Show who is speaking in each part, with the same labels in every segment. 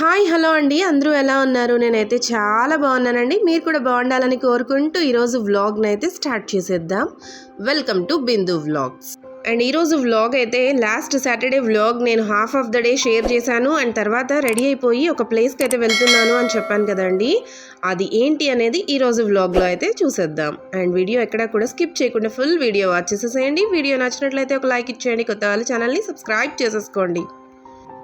Speaker 1: Hi hello అండి. అందరూ ఎలా ఉన్నారు? నేనైతే చాలా బాగున్నానండి. మీరు కూడా బాగుండాలని కోరుకుంటూ ఈరోజు వ్లాగ్ని అయితే స్టార్ట్ చేసేద్దాం. Welcome to Bindu vlogs and ఈరోజు వ్లాగ్ అయితే లాస్ట్ సాటర్డే వ్లాగ్ నేను half of the day share చేశాను. అండ్ తర్వాత రెడీ అయిపోయి ఒక ప్లేస్కి అయితే వెళ్తున్నాను అని చెప్పాను కదండి. అది ఏంటి అనేది ఈరోజు వ్లాగ్లో అయితే చూసేద్దాం. అండ్ వీడియో ఎక్కడా కూడా స్కిప్ చేయకుండా ఫుల్ వీడియో వాచ్ చేసేసేయండి. వీడియో నచ్చినట్లయితే ఒక లైక్ ఇచ్చేయండి. కొత్త వాళ్ళు ఛానల్ని సబ్స్క్రైబ్ చేసేసుకోండి.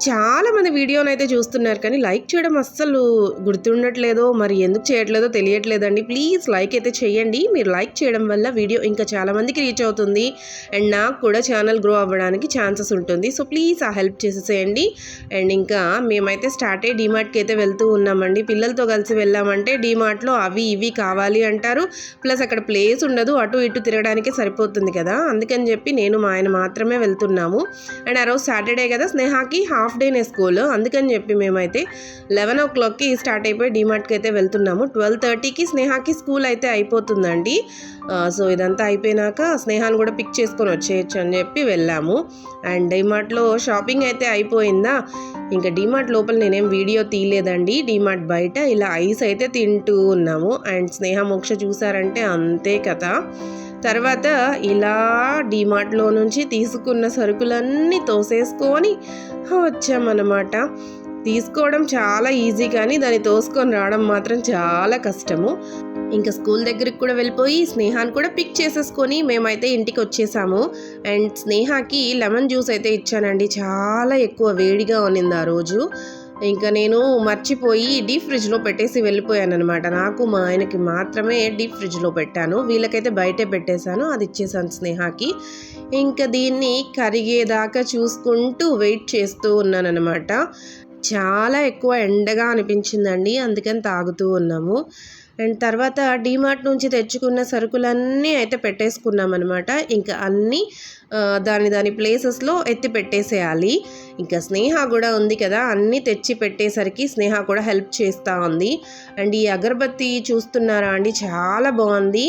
Speaker 1: చాలామంది వీడియోని అయితే చూస్తున్నారు కానీ లైక్ చేయడం అస్సలు గుర్తుండట్లేదో. మరి ఎందుకు చేయట్లేదో తెలియట్లేదండి. ప్లీజ్ లైక్ అయితే చేయండి. మీరు లైక్ చేయడం వల్ల వీడియో ఇంకా చాలా మందికి రీచ్ అవుతుంది. అండ్ నాకు కూడా ఛానల్ గ్రో అవ్వడానికి ఛాన్సెస్ ఉంటుంది. సో ప్లీజ్ ఆ హెల్ప్ చేసేసేయండి. అండ్ ఇంకా మేమైతే స్టార్ట్ అయ్యి డీమార్ట్కి అయితే వెళ్తూ ఉన్నామండి. పిల్లలతో కలిసి వెళ్ళామంటే డీమార్ట్లో అవి ఇవి కావాలి అంటారు. ప్లస్ అక్కడ ప్లేస్ ఉండదు. అటు ఇటు తిరగడానికి సరిపోతుంది కదా. అందుకని చెప్పి నేను మా ఆయన మాత్రమే వెళ్తున్నాము. అండ్ ఆ రోజు సాటర్డే కదా స్నేహాకి హాఫ్ హాఫ్ డేనే స్కూల్. అందుకని చెప్పి మేమైతే లెవెన్ ఓ క్లాక్కి స్టార్ట్ అయిపోయి డిమార్ట్కి అయితే వెళ్తున్నాము. ట్వెల్వ్ థర్టీకి స్నేహాకి స్కూల్ అయితే అయిపోతుందండి. సో ఇదంతా అయిపోయినాక స్నేహాన్ని కూడా పిక్ చేసుకొని వచ్చేయచ్చు అని చెప్పి వెళ్ళాము. అండ్ డిమార్ట్లో షాపింగ్ అయితే అయిపోయిందా? ఇంకా డిమార్ట్ లోపల నేనేం వీడియో తీయలేదండి. డిమార్ట్ బయట ఇలా ఐస్ అయితే తింటూ ఉన్నాము. అండ్ స్నేహ మోక్ష చూసారంటే అంతే కథ. తర్వాత ఇలా డీమార్ట్లో నుంచి తీసుకున్న సరుకులన్నీ తోసేసుకొని వచ్చామన్నమాట. తీసుకోవడం చాలా ఈజీ కానీ దాన్ని తోసుకొని రావడం మాత్రం చాలా కష్టము. ఇంకా స్కూల్ దగ్గరికి కూడా వెళ్ళిపోయి స్నేహాన్ని కూడా పిక్ చేసేసుకొని మేమైతే ఇంటికి వచ్చేసాము. అండ్ స్నేహాకి లెమన్ జ్యూస్ అయితే ఇచ్చానండి. చాలా ఎక్కువ వేడిగా ఉన్నింది ఆ రోజు. ఇంకా నేను మర్చిపోయి డీప్ ఫ్రిడ్జ్లో పెట్టేసి వెళ్ళిపోయాను అనమాట నాకు మా ఆయనకి మాత్రమే డీప్ ఫ్రిడ్జ్లో పెట్టాను. వీళ్ళకైతే బయటే పెట్టేశాను. అది ఇచ్చేసాను స్నేహాకి. ఇంకా దీన్ని కరిగేదాకా చూసుకుంటూ వెయిట్ చేస్తూ ఉన్నానమాట చాలా ఎక్కువ ఎండగా అనిపించిందండి. అందుకని తాగుతూ ఉన్నాము. అండ్ తర్వాత డీమార్ట్ నుంచి తెచ్చుకున్న సరుకులన్నీ అయితే పెట్టేసుకున్నాం అనమాట ఇంకా అన్నీ దాని దాని ప్లేసెస్లో ఎత్తి పెట్టేసేయాలి. ఇంకా స్నేహ కూడా ఉంది కదా అన్నీ తెచ్చి పెట్టేసరికి స్నేహ కూడా హెల్ప్ చేస్తూ ఉంది. అండ్ ఈ అగరబత్తి చూస్తున్నారా అండి? చాలా బాగుంది.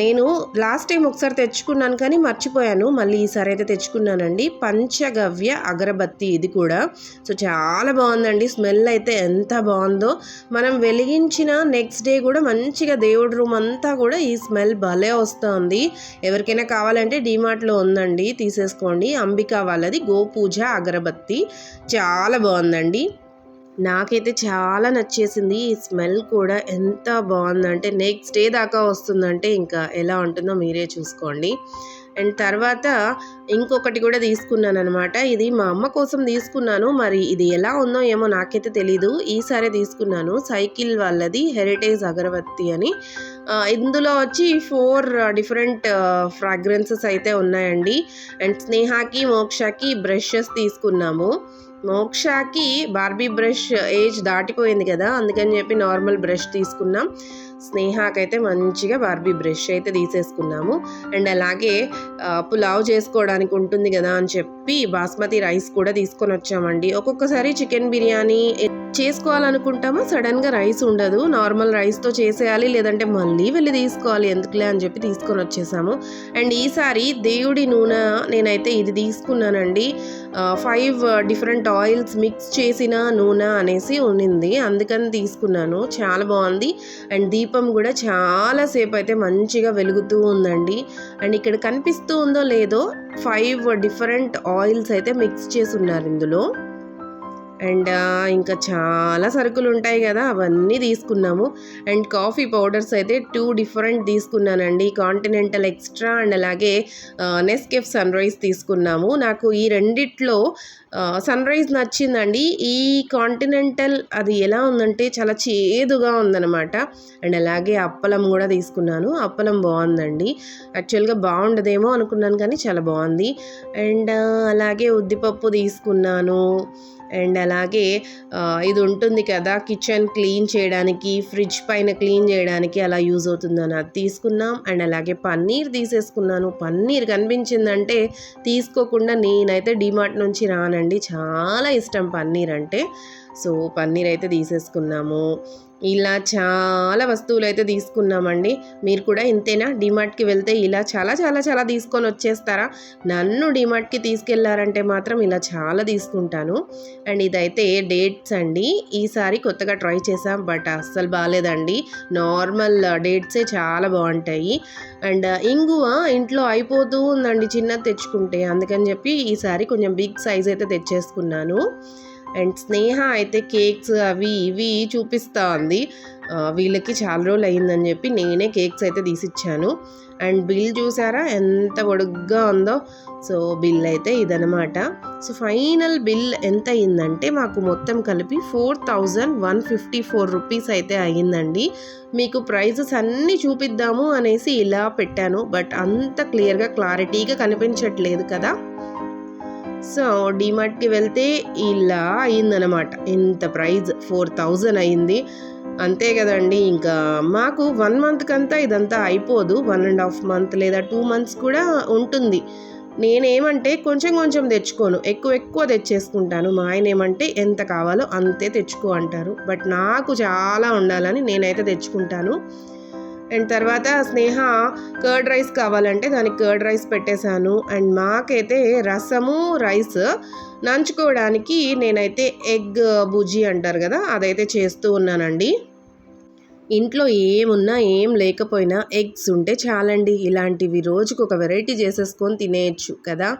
Speaker 1: నేను లాస్ట్ టైం ఒకసారి తెచ్చుకున్నాను కానీ మర్చిపోయాను. మళ్ళీ ఈసారి అయితే తెచ్చుకున్నానండి. పంచగవ్య అగరబత్తి ఇది కూడా. సో చాలా బాగుందండి. స్మెల్ అయితే ఎంత బాగుందో. మనం వెలిగించిన నెక్స్ట్ డే కూడా మంచిగా దేవుడి రూమ్ అంతా కూడా ఈ స్మెల్ భలే వస్తుంది. ఎవరికైనా కావాలంటే డీమార్ట్లో ఉందండి తీసేసుకోండి. అంబికా వాళ్ళది గోపూజ అగరబత్తి. చాలా బాగుందండి. నాకైతే చాలా నచ్చేసింది. ఈ స్మెల్ కూడా ఎంత బాగుందంటే నెక్స్ట్ డే దాకా వస్తుందంటే ఇంకా ఎలా ఉంటుందో మీరే చూసుకోండి. అండ్ తర్వాత ఇంకొకటి కూడా తీసుకున్నాను అనమాట ఇది మా అమ్మ కోసం తీసుకున్నాను. మరి ఇది ఎలా ఉందో ఏమో నాకైతే తెలీదు. ఈసారి తీసుకున్నాను. సైకిల్ వాళ్ళది హెరిటేజ్ అగరబత్తి అని. ఇందులో వచ్చి ఫోర్ డిఫరెంట్ ఫ్రాగ్రెన్సెస్ అయితే ఉన్నాయండి. అండ్ స్నేహాకి మోక్షకి బ్రషెస్ తీసుకున్నాము. మోక్షకి బార్బీ బ్రష్ ఏజ్ దాటిపోయింది కదా అందుకని చెప్పి నార్మల్ బ్రష్ తీసుకున్నాం. స్నేహాకైతే మంచిగా బార్బీ బ్రష్ అయితే తీసేసుకున్నాము. అండ్ అలాగే పులావ్ చేసుకోవడానికి ఉంటుంది కదా అని చెప్పి బాస్మతి రైస్ కూడా తీసుకొని వచ్చామండి. ఒక్కొక్కసారి చికెన్ బిర్యానీ చేసుకోవాలనుకుంటామో సడన్గా రైస్ ఉండదు. నార్మల్ రైస్తో చేసేయాలి లేదంటే మళ్ళీ వెళ్ళి తీసుకోవాలి ఎందుకులే అని చెప్పి తీసుకొని వచ్చేసాము. అండ్ ఈసారి దేవుడి నూనె నేనైతే ఇది తీసుకున్నానండి. ఫైవ్ డిఫరెంట్ ఆయిల్స్ మిక్స్ చేసిన నూనె అనేసి ఉన్నింది. అందుకని తీసుకున్నాను. చాలా బాగుంది. అండ్ దీపం కూడా చాలాసేపు అయితే మంచిగా వెలుగుతూ ఉందండి. అండ్ ఇక్కడ కనిపిస్తూ ఉందో లేదో ఫైవ్ డిఫరెంట్ ఆయిల్స్ అయితే మిక్స్ చేసి ఉన్నారు ఇందులో. అండ్ ఇంకా చాలా సరుకులు ఉంటాయి కదా అవన్నీ తీసుకున్నాము. అండ్ కాఫీ పౌడర్స్ అయితే టూ డిఫరెంట్ తీసుకున్నానండి. కాంటినెంటల్ ఎక్స్ట్రా అండ్ అలాగే నెస్కెఫ్ సన్ రైజ్ తీసుకున్నాము. నాకు ఈ రెండిట్లో సన్ రైజ్ నచ్చిందండి. ఈ కాంటినెంటల్ అది ఎలా ఉందంటే చాలా చేదుగా ఉందన్నమాట. అండ్ అలాగే అప్పలం కూడా తీసుకున్నాను. అప్పలం బాగుందండి. యాక్చువల్గా బాగుండదేమో అనుకున్నాను కానీ చాలా బాగుంది. అండ్ అలాగే ఉద్దిపప్పు తీసుకున్నాను. అండ్ అలాగే ఇది ఉంటుంది కదా కిచెన్ క్లీన్ చేయడానికి ఫ్రిడ్జ్ పైన క్లీన్ చేయడానికి అలా యూజ్ అవుతుందని అది తీసుకున్నాం. అండ్ అలాగే పన్నీర్ తీసేసుకున్నాను. పన్నీర్ కనిపించిందంటే తీసుకోకుండా నేనైతే డిమార్ట్ నుంచి రానండి. చాలా ఇష్టం పన్నీర్ అంటే. సో పన్నీర్ అయితే తీసేసుకున్నాము. ఇలా చాలా వస్తువులు అయితే తీసుకున్నామండి. మీరు కూడా ఇంతేనా? డిమార్ట్కి వెళ్తే ఇలా చాలా చాలా చాలా తీసుకొని వచ్చేస్తారా? నన్ను డిమార్ట్కి తీసుకెళ్ళారంటే మాత్రం ఇలా చాలా తీసుకుంటాను. అండ్ ఇదైతే డేట్స్ అండి. ఈసారి కొత్తగా ట్రై చేసాం బట్ అస్సలు బాగాలేదండి. నార్మల్ డేట్సే చాలా బాగుంటాయి. అండ్ ఇంగువ ఇంట్లో అయిపోతూ ఉందండి చిన్నది తెచ్చుకుంటే. అందుకని చెప్పి ఈసారి కొంచెం బిగ్ సైజ్ అయితే తెచ్చేసుకున్నాను. అండ్ స్నేహ అయితే కేక్స్ అవి ఇవి చూపిస్తా ఉంది వీళ్ళకి చాలా రోజులు అయిందని చెప్పి నేనే కేక్స్ అయితే తీసిచ్చాను. అండ్ బిల్ చూసారా ఎంత ఒడుగ్గా ఉందో. సో బిల్ అయితే ఇదనమాట సో ఫైనల్ బిల్ ఎంత అయిందంటే మాకు మొత్తం కలిపి four thousand one fifty four rupees అయితే అయ్యిందండి. మీకు ప్రైజెస్ అన్నీ చూపిద్దాము అనేసి ఇలా పెట్టాను. బట్ అంత క్లియర్గా క్లారిటీగా కనిపించట్లేదు కదా. సో డిమార్ట్కి వెళ్తే ఇలా అయిందనమాట ఇంత ప్రైజ్ ఫోర్ థౌజండ్ అయింది. అంతే కదండి ఇంకా మాకు వన్ మంత్కంతా ఇదంతా అయిపోదు. వన్ అండ్ హాఫ్ మంత్ లేదా టూ మంత్స్ కూడా ఉంటుంది. నేనేమంటే కొంచెం కొంచెం తెచ్చుకోను. ఎక్కువ ఎక్కువ తెచ్చేసుకుంటాను. మా ఆయన ఏమంటే ఎంత కావాలో అంతే తెచ్చుకో అంటారు. బట్ నాకు చాలా ఉండాలని నేనైతే తెచ్చుకుంటాను. అండ్ తర్వాత స్నేహ కర్డ్ రైస్ కావాలంటే దానికి కర్డ్ రైస్ పెట్టేశాను. అండ్ మాకైతే రసము రైస్ నంచుకోవడానికి నేనైతే ఎగ్ బుజీ అంటారు కదా అదైతే చేస్తూ ఉన్నానండి. ఇంట్లో ఏమున్నా ఏం లేకపోయినా ఎగ్స్ ఉంటే చాలండి. ఇలాంటివి రోజుకు ఒక వెరైటీ చేసేసుకొని తినేయచ్చు కదా.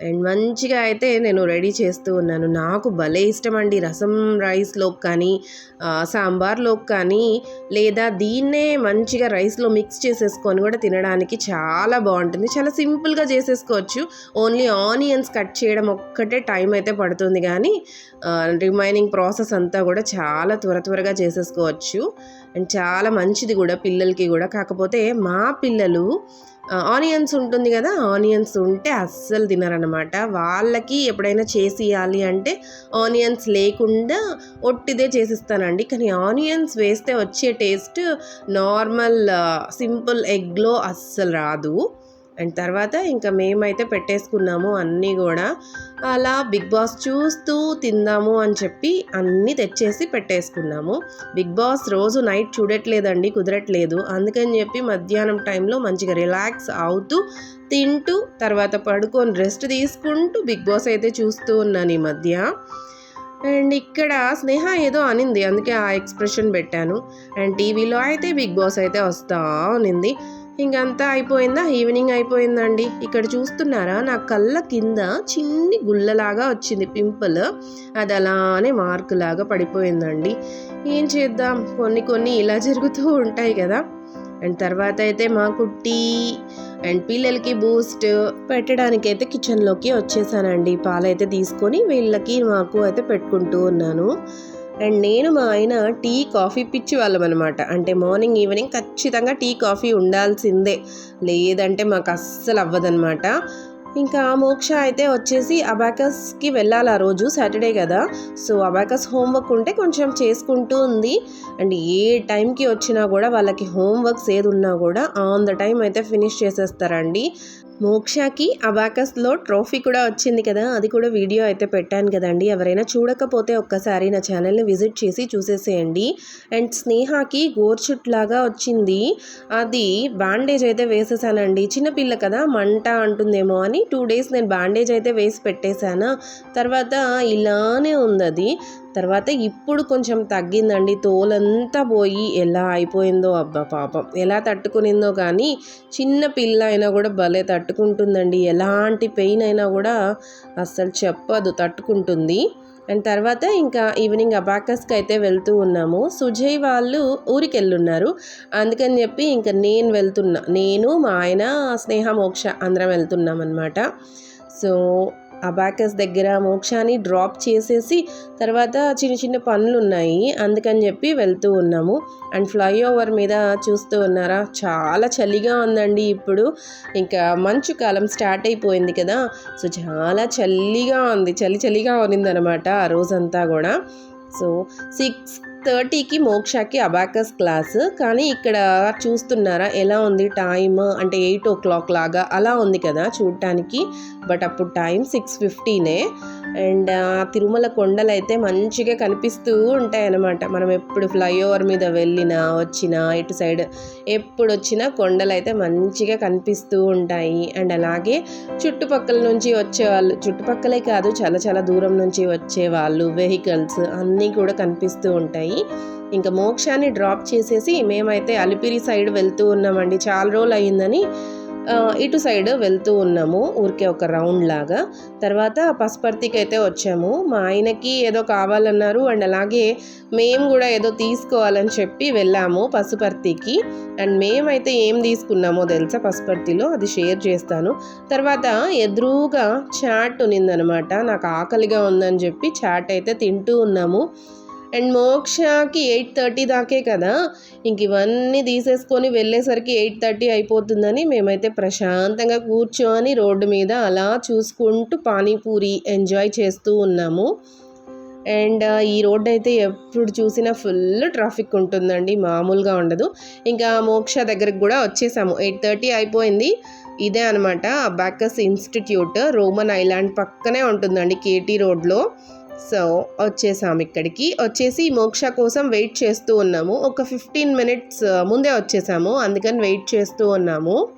Speaker 1: అండ్ మంచిగా అయితే నేను రెడీ చేస్తూ ఉన్నాను. నాకు భలే ఇష్టం అండి రసం రైస్లోకి కానీ సాంబార్లోకి కానీ లేదా దీన్నే మంచిగా రైస్లో మిక్స్ చేసేసుకొని కూడా తినడానికి చాలా బాగుంటుంది. చాలా సింపుల్గా చేసేసుకోవచ్చు. ఓన్లీ ఆనియన్స్ కట్ చేయడం ఒక్కటే టైం అయితే పడుతుంది కానీ రిమైనింగ్ ప్రాసెస్ అంతా కూడా చాలా త్వర త్వరగా చేసేసుకోవచ్చు. అండ్ చాలా మంచిది కూడా పిల్లలకి కూడా. కాకపోతే మా పిల్లలు ఆనియన్స్ ఉంటుంది కదా ఆనియన్స్ ఉంటే అస్సలు తినరనమాట వాళ్ళకి ఎప్పుడైనా చేసి ఇవ్వాలి అంటే ఆనియన్స్ లేకుండా ఒట్టిదే చేసిస్తానండి. కానీ ఆనియన్స్ వేస్తే వచ్చే టేస్ట్ నార్మల్ సింపుల్ ఎగ్లో అస్సలు రాదు. అండ్ తర్వాత ఇంకా మేమైతే పెట్టేసుకున్నాము అన్నీ కూడా. అలా బిగ్ బాస్ చూస్తూ తిందాము అని చెప్పి అన్నీ తెచ్చేసి పెట్టేసుకున్నాము. బిగ్ బాస్ రోజు నైట్ చూడట్లేదండి కుదరట్లేదు. అందుకని చెప్పి మధ్యాహ్నం టైంలో మంచిగా రిలాక్స్ అవుతూ తింటూ తర్వాత పడుకొని రెస్ట్ తీసుకుంటూ బిగ్ బాస్ అయితే చూస్తూ ఉన్నాను ఈ మధ్య. అండ్ ఇక్కడ స్నేహ ఏదో అనింది అందుకే ఆ ఎక్స్ప్రెషన్ పెట్టాను. అండ్ టీవీలో అయితే బిగ్ బాస్ అయితే వస్తా ఉనింది ఇంకంతా అయిపోయిందా? ఈవినింగ్ అయిపోయిందండి. ఇక్కడ చూస్తున్నారా? నా కళ్ళ కింద చిన్ని గుల్లలాగా వచ్చింది పింపుల్. అది అలానే మార్క్ లాగా పడిపోయిందండి. ఏం చేద్దాం? కొన్ని కొన్ని ఇలా జరుగుతూ ఉంటాయి కదా. అండ్ తర్వాత అయితే మాకు టీ అండ్ పిల్లలకి బూస్ట్ పెట్టడానికి అయితే కిచెన్లోకి వచ్చేసానండి. పాలైతే తీసుకొని వీళ్ళకి మాకు అయితే పెట్టుకుంటూ ఉన్నాను. అండ్ నేను మా ఆయన టీ కాఫీ పిచ్చి వాళ్ళం అనమాట అంటే మార్నింగ్ ఈవినింగ్ ఖచ్చితంగా టీ కాఫీ ఉండాల్సిందే. లేదంటే మాకు అస్సలు అవ్వదన్నమాట. ఇంకా మోక్ష అయితే వచ్చేసి అబాకస్కి వెళ్ళాలి ఆ రోజు సాటర్డే కదా. సో అబాకస్ హోంవర్క్ ఉంటే కొంచెం చేసుకుంటూ ఉంది. అండ్ ఏ టైంకి వచ్చినా కూడా వాళ్ళకి హోంవర్క్స్ ఏది ఉన్నా కూడా ఆన్ ద టైం అయితే ఫినిష్ చేసేస్తారండి. మోక్షకి అబాకస్లో ట్రోఫీ కూడా వచ్చింది కదా అది కూడా వీడియో అయితే పెట్టాను కదండి. ఎవరైనా చూడకపోతే ఒక్కసారి నా ఛానల్ని విజిట్ చేసి చూసేసేయండి. అండ్ స్నేహకి గోర్చుట్ లాగా వచ్చింది. అది బ్యాండేజ్ అయితే వేసేసానండి. చిన్నపిల్ల కదా మంట అంటుందేమో అని టూ డేస్ నేను బ్యాండేజ్ అయితే వేసి పెట్టేశాను. తర్వాత ఇలానే ఉంది అది. తర్వాత ఇప్పుడు కొంచెం తగ్గిందండి. తోలంతా పోయి ఎలా అయిపోయిందో అబ్బా పాపం. ఎలా తట్టుకునిందో కానీ చిన్న పిల్ల అయినా కూడా భలే తట్టుకుంటుందండి. ఎలాంటి పెయిన్ అయినా కూడా అస్సలు చెప్పదు తట్టుకుంటుంది. అండ్ తర్వాత ఇంకా ఈవినింగ్ అబాకస్కి అయితే వెళ్తూ ఉన్నాము. సుజయ్ వాళ్ళు ఊరికి వెళ్ళున్నారు అందుకని చెప్పి ఇంకా నేను వెళ్తున్నా. నేను మా ఆయన స్నేహ మోక్ష అందరం వెళ్తున్నాం అనమాట సో అబాకస్ దగ్గర మోక్షాన్ని డ్రాప్ చేసేసి తర్వాత చిన్న చిన్న పనులు ఉన్నాయి అందుకని చెప్పి వెళ్తూ ఉన్నాము. అండ్ ఫ్లైఓవర్ మీద చూస్తూ ఉన్నారా? చాలా చలిగా ఉందండి ఇప్పుడు. ఇంకా మంచు కాలం స్టార్ట్ అయిపోయింది కదా. సో చాలా చలిగా ఉంది. చలి చలిగా ఉన్నిందనమాట ఆ రోజంతా కూడా. సో సిక్స్ థర్టీకి మోక్షకి అబాకస్ క్లాస్ కానీ ఇక్కడ చూస్తున్నారా ఎలా ఉంది టైమ్ అంటే ఎయిట్ ఓ క్లాక్ లాగా అలా ఉంది కదా చూడటానికి బట్ అప్పుడు టైం సిక్స్ ఫిఫ్టీనే అండ్ ఆ తిరుమల కొండలు అయితే మంచిగా కనిపిస్తూ ఉంటాయి అన్నమాట మనం ఎప్పుడు ఫ్లైఓవర్ మీద వెళ్ళినా వచ్చినా ఇటు సైడ్ ఎప్పుడు వచ్చినా కొండలు అయితే మంచిగా కనిపిస్తూ ఉంటాయి. అండ్ అలాగే చుట్టుపక్కల నుంచి వచ్చేవాళ్ళు చుట్టుపక్కలే కాదు చాలా చాలా దూరం నుంచి వచ్చే వాళ్ళు వెహికల్స్ అన్నీ కూడా కనిపిస్తూ ఉంటాయి. ఇంకా మోక్షాన్ని డ్రాప్ చేసేసి మేమైతే అలిపిరి సైడ్ వెళ్తూ ఉన్నామండి. చాలా రోజులు అయ్యిందని ఇటు సైడ్ వెళ్తూ ఉన్నాము ఊరికే ఒక రౌండ్ లాగా. తర్వాత పసుపర్తికి అయితే వచ్చాము. మా ఆయనకి ఏదో కావాలన్నారు అండ్ అలాగే మేము కూడా ఏదో తీసుకోవాలని చెప్పి వెళ్ళాము పసుపర్తికి. అండ్ మేమైతే ఏం తీసుకున్నామో తెలుసా పసుపర్తిలో? అది షేర్ చేస్తాను. తర్వాత ఎదురుగా చాట్ ఉన్నిందనమాట. నాకు ఆకలిగా ఉందని చెప్పి చాట్ అయితే తింటూ ఉన్నాము. అండ్ మోక్షకి ఎయిట్ థర్టీ దాకే కదా ఇంక ఇవన్నీ తీసేసుకొని వెళ్ళేసరికి ఎయిట్ థర్టీ అయిపోతుందని మేమైతే ప్రశాంతంగా కూర్చొని రోడ్డు మీద అలా చూసుకుంటూ పానీపూరి ఎంజాయ్ చేస్తూ ఉన్నాము. అండ్ ఈ రోడ్ అయితే ఎప్పుడు చూసినా ఫుల్ ట్రాఫిక్ ఉంటుందండి మామూలుగా ఉండదు. ఇంకా మోక్ష దగ్గరకు కూడా వచ్చేసాము. ఎయిట్ థర్టీ అయిపోయింది. ఇదే అనమాట అబాకస్ ఇన్స్టిట్యూట్ రోమన్ ఐలాండ్ పక్కనే ఉంటుందండి కేటీ రోడ్లో. సో వచ్చేసాము ఇక్కడికి. వచ్చేసి మోక్ష కోసం వెయిట్ చేస్తూ ఉన్నాము. ఒక ఫిఫ్టీన్ మినిట్స్ ముందే వచ్చేసాము. అందుకని వెయిట్ చేస్తూ ఉన్నాము.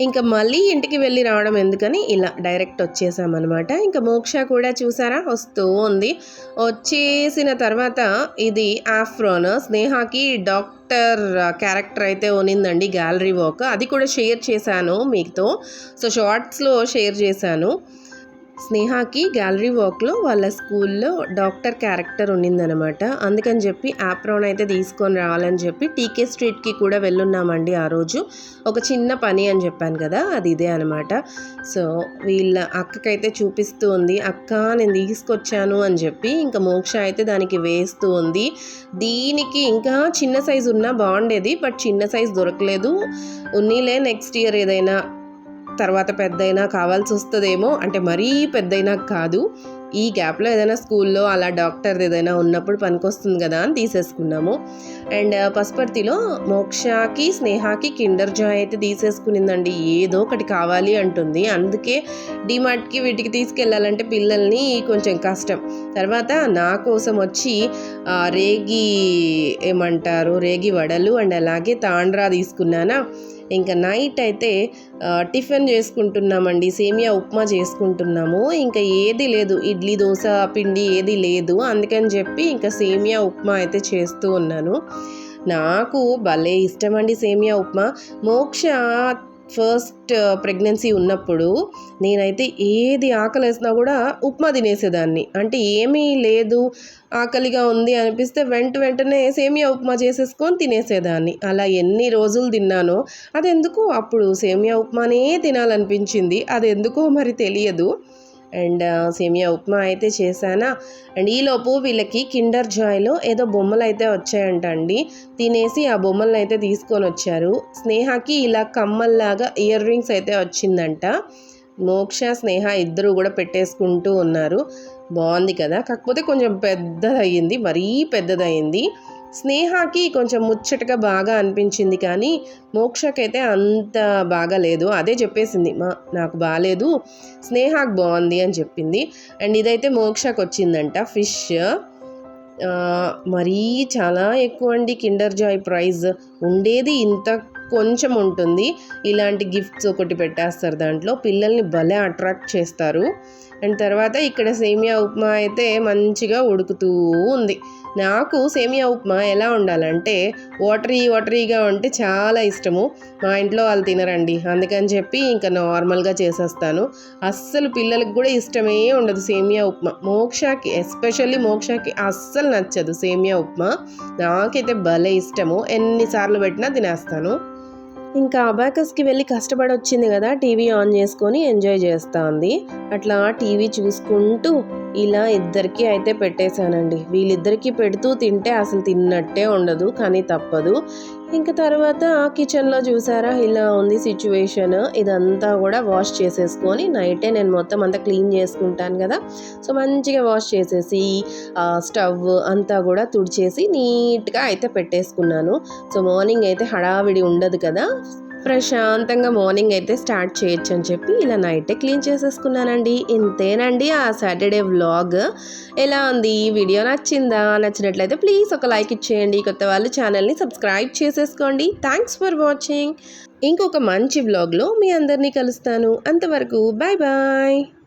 Speaker 1: ఇంకా మళ్ళీ ఇంటికి వెళ్ళి రావడం ఎందుకని ఇలా డైరెక్ట్ వచ్చేసామన్నమాట. ఇంకా మోక్ష కూడా చూసారా? వస్తూ ఉంది. వచ్చేసిన తర్వాత ఇది ఆఫ్రోన్. స్నేహాకి డాక్టర్ క్యారెక్టర్ అయితే ఉనిందండి గ్యాలరీ వాక్ అది కూడా షేర్ చేశాను మీతో. సో షార్ట్స్లో షేర్ చేశాను. స్నేహాకి గ్యాలరీ వర్క్లో వాళ్ళ స్కూల్లో డాక్టర్ క్యారెక్టర్ ఉన్నిందనమాట. అందుకని చెప్పి యాప్రాన్ అయితే తీసుకొని రావాలని చెప్పి టీకే స్ట్రీట్కి కూడా వెళ్ళున్నామండి ఆ రోజు. ఒక చిన్న పని అని చెప్పాను కదా అది ఇదే అనమాట. సో వీళ్ళ అక్కకైతే చూపిస్తూ ఉంది అక్క నేను తీసుకొచ్చాను అని చెప్పి ఇంకా మోక్ష అయితే దానికి వేస్తూ ఉంది. దీనికి ఇంకా చిన్న సైజు ఉన్నా బాగుండేది బట్ చిన్న సైజు దొరకలేదు. ఉన్నీలే నెక్స్ట్ ఇయర్ ఏదైనా తర్వాత పెద్దయినా కావాల్సి వస్తుందేమో అంటే మరీ పెద్దయినా కాదు. ఈ గ్యాప్లో ఏదైనా స్కూల్లో అలా డాక్టర్ది ఏదైనా ఉన్నప్పుడు పనికొస్తుంది కదా అని తీసేసుకున్నాము. అండ్ పసుపర్తిలో మోక్షకి స్నేహాకి కిండర్ జాయ్ అయితే తీసేసుకునిందండి. ఏదో ఒకటి కావాలి అంటుంది. అందుకే డిమార్ట్కి వీటికి తీసుకెళ్ళాలంటే పిల్లల్ని కొంచెం కష్టం. తర్వాత నా కోసం వచ్చి రేగి ఏమంటారు? రేగి వడలు అండ్ అలాగే తాండ్రా తీసుకున్నానా? ఇంకా నైట్ అయితే టిఫిన్ చేసుకుంటున్నామండి సేమియా ఉప్మా చేసుకుంటున్నాము. ఇంకా ఏది లేదు ఇడ్లీ దోశ పిండి ఏది లేదు. అందుకని చెప్పి ఇంకా సేమియా ఉప్మా అయితే చేస్తూ ఉన్నాను. నాకు భలే ఇష్టం అండి సేమియా ఉప్మా. మోక్ష ఫస్ట్ uh, ప్రెగ్నెన్సీ ఉన్నప్పుడు నేనైతే ఏది ఆకలేసినా కూడా ఉప్మా తినేసేదాన్ని. అంటే ఏమీ లేదు ఆకలిగా ఉంది అనిపిస్తే వెంట వెంటనే సేమియా ఉప్మా చేసేసుకొని తినేసేదాన్ని. అలా ఎన్ని రోజులు తిన్నానో అది ఎందుకు అప్పుడు సేమియా ఉప్మానే తినాలనిపించింది. అది ఎందుకో మరి తెలియదు. అండ్ సేమియా ఉప్మా అయితే చేశానా? అండ్ ఈలోపు వీళ్ళకి కిండర్ జాయ్లో ఏదో బొమ్మలు అయితే వచ్చాయంట అండి. తినేసి ఆ బొమ్మలను అయితే తీసుకొని వచ్చారు. స్నేహకి ఇలా కమ్మల్లాగా ఇయర్ రింగ్స్ అయితే వచ్చిందంట. మోక్ష స్నేహ ఇద్దరు కూడా పెట్టేసుకుంటూ ఉన్నారు. బాగుంది కదా? కాకపోతే కొంచెం పెద్దదయ్యింది మరీ పెద్దదయ్యింది. స్నేహకి కొంచెం ముచ్చటగా బాగా అనిపించింది కానీ మోక్షకైతే అంత బాగా లేదు. అదే చెప్పేసింది మా నాకు బాగాలేదు స్నేహాకి బాగుంది అని చెప్పింది. అండ్ ఇదైతే మోక్షకు వచ్చిందంట ఫిష్ మరీ చాలా ఎక్కువ అండి కిండర్ జాయ్ ప్రైజ్. ఉండేది ఇంత కొంచెం ఉంటుంది. ఇలాంటి గిఫ్ట్స్ ఒకటి పెట్టేస్తారు దాంట్లో. పిల్లల్ని భలే అట్రాక్ట్ చేస్తారు. అండ్ తర్వాత ఇక్కడ సేమియా ఉప్మా అయితే మంచిగా ఉడుకుతూ ఉంది. నాకు సేమియా ఉప్మా ఎలా ఉండాలంటే వాటరీ వాటరీగా ఉంటే చాలా ఇష్టము. మా ఇంట్లో వాళ్ళు తినరండి. అందుకని చెప్పి ఇంకా నార్మల్గా చేసేస్తాను. అస్సలు పిల్లలకు కూడా ఇష్టమే ఉండదు సేమియా ఉప్మా. మోక్షకి ఎస్పెషల్లీ మోక్షకి అస్సలు నచ్చదు సేమియా ఉప్మా. నాకైతే భలే ఇష్టము. ఎన్నిసార్లు పెట్టినా తినేస్తాను. ఇంకా అబాకస్కి వెళ్ళి కష్టపడి వచ్చింది కదా టీవీ ఆన్ చేసుకొని ఎంజాయ్ చేస్తుంది అట్లా టీవీ చూసుకుంటూ ఇలా ఇద్దరికి అయితే పెట్టేశానండి. వీళ్ళిద్దరికీ పెడుతూ తింటే అసలు తిన్నట్టే ఉండదు కానీ తప్పదు. ఇంకా తర్వాత కిచెన్లో చూసారా ఇలా ఉంది సిచ్యువేషన్ ఇదంతా కూడా వాష్ చేసేసుకొని నైటే నేను మొత్తం అంతా క్లీన్ చేసుకుంటాను కదా. సో మంచిగా వాష్ చేసేసి స్టవ్ అంతా కూడా తుడిచేసి నీట్గా అయితే పెట్టేసుకున్నాను. సో మార్నింగ్ అయితే హడావిడి ఉండదు కదా. ప్రశాంతంగా మార్నింగ్ అయితే స్టార్ట్ చేయొచ్చు అని చెప్పి ఇలా నైటే క్లీన్ చేసేసుకున్నానండి. ఇంతేనండి ఆ సాటర్డే వ్లాగ్. ఎలా ఉంది? ఈ వీడియో నచ్చిందా? నచ్చినట్లయితే ప్లీజ్ ఒక లైక్ ఇచ్చేయండి. కొత్త వాళ్ళు ఛానల్ని సబ్స్క్రైబ్ చేసేసుకోండి. థ్యాంక్స్ ఫర్ వాచింగ్ ఇంకొక మంచి వ్లాగ్లో మీ అందరినీ కలుస్తాను. అంతవరకు బాయ్ బాయ్